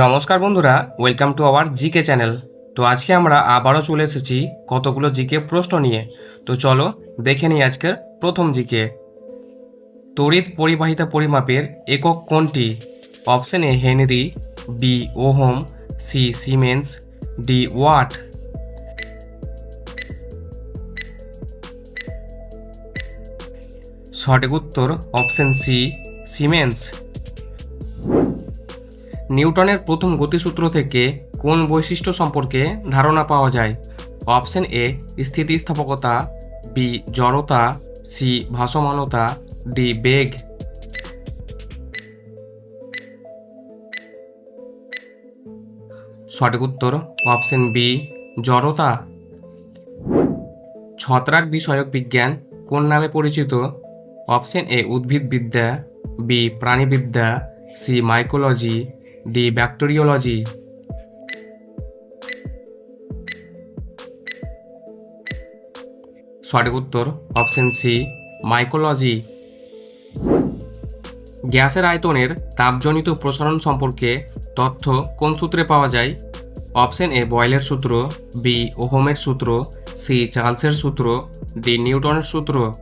নমস্কার বন্ধুরা welcome to our GK channel তো আজকে আমরা আবারও চলে এসেছি কতগুলো জিকে প্রশ্ন নিয়ে। তো চলো দেখে নিই আজকের প্রথম জিকে। তড়িৎ পরিবাহিতা পরিমাপের একক কোনটি? Option A henry, B ohm, C siemens, D watt. সঠিক উত্তর অপশন সি সিমেন্স। নিউটনের প্রথম গতিসূত্র থেকে কোন বৈশিষ্ট্য সম্পর্কে ধারণা পাওয়া যায়? অপশন এ, স্থিতিস্থাপকতা, বি, জড়তা, সি, ভাসমানতা, ডি, বেগ। সঠিক উত্তর, অপশন বি, জড়তা। ছত্রাক বিষয়ক বিজ্ঞান কোন নামে পরিচিত? অপশন এ, উদ্ভিদবিদ্যা, বি, প্রাণীবিদ্যা, সি মাইকোলজি ডি ব্যাকটেরিওলজি। সঠিক উত্তর, অপশন সি মাইকোলজি গ্যাসের আয়তনের তাপজনিত প্রসারণ সম্পর্কে তথ্য কোন সূত্রে পাওয়া যায়? অপশন এ, বয়েলের সূত্র, বি, ওহমের সূত্র, সি, চার্লসের সূত্র, ডি, নিউটনের সূত্র।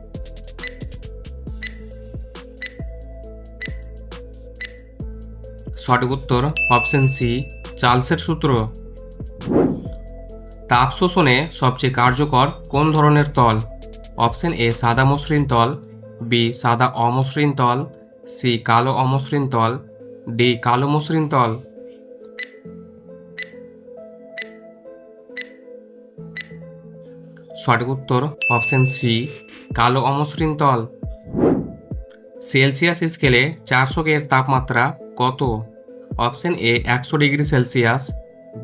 সঠিক উত্তর অপশন সি চার্লসের সূত্র। তাপ শোষণে সবচেয়ে কার্যকর কোন ধরনের তল? অপশন এ সাদা মসৃণ তল বি সাদা অমসৃণ তল সি কালো অমসৃণ তল ডি কালো মসৃণ তল। সঠিক উত্তর অপশন সি কালো অমসৃণ তল। সেলসিয়াস স্কেলে চারশো এর তাপমাত্রা কত? অপশন এ একশো ডিগ্রি সেলসিয়াস,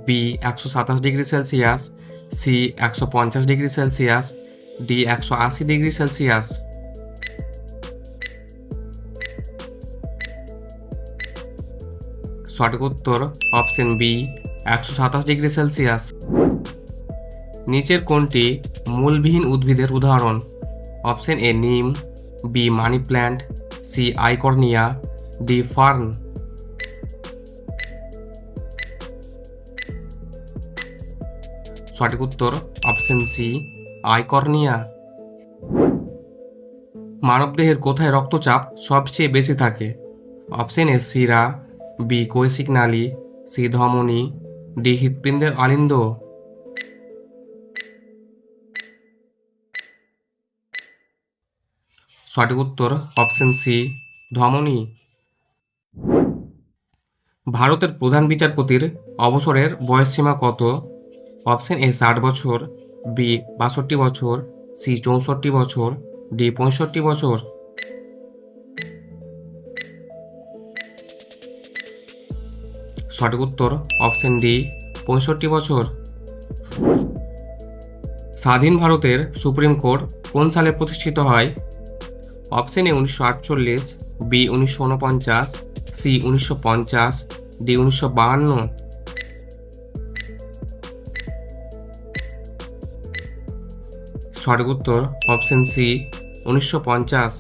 বি একশো সাতাশ ডিগ্রি সেলসিয়াস, সি একশো পঞ্চাশ ডিগ্রি সেলসিয়াস, ডি একশো আশি ডিগ্রি সেলসিয়াস। সঠিক উত্তর অপশন বি, একশো সাতাশ ডিগ্রি সেলসিয়াস। নিচের কোনটি মূলবিহীন উদ্ভিদের উদাহরণ? অপশন এ নিম, B money plant, C Eichhornia D fern. সঠিক উত্তর অপশন সি আইকর্নিয়া মানবদেহের কোথায় রক্তচাপ সবচেয়ে বেশি থাকে? অপশন এ শিরা বি কৈশিক নালী সি ধমনী ডি হৃৎপিণ্ডের আলিন্দ সঠিক উত্তর অপশন সি ধমনী। ভারতের প্রধান বিচারপতির অবসরের বয়সসীমা কত? অপশন এ ষাট বছর, বি বাষট্টি বছর, সি চৌষট্টি বছর, ডি পঁয়ষট্টি বছর। সঠিক উত্তর অপশন ডি, পঁয়ষট্টি বছর। স্বাধীন ভারতের সুপ্রিম কোর্ট কোন সালে প্রতিষ্ঠিত হয়? অপশন এ উনিশশো আটচল্লিশ, বি উনিশশো উনপঞ্চাশ, সি উনিশশো পঞ্চাশ, ডি উনিশশো বাহান্ন। সঠিক উত্তর অপশন সি উনিশশো পঞ্চাশ।